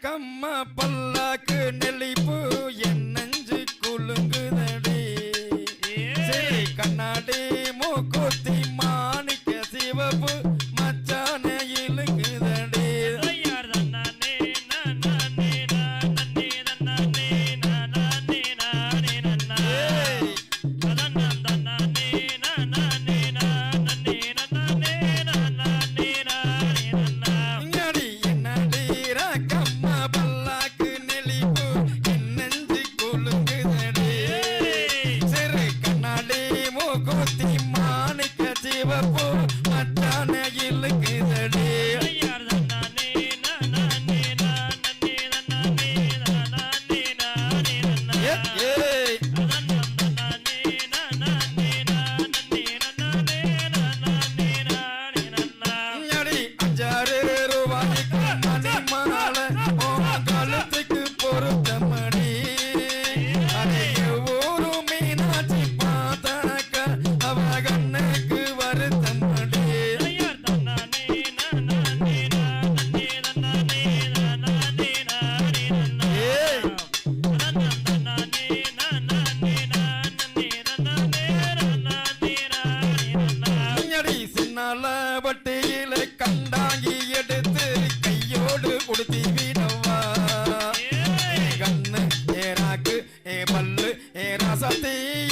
கம்மா பல்லாக்கு நெளிப்பு என்ன? சிவப்பு Nothing.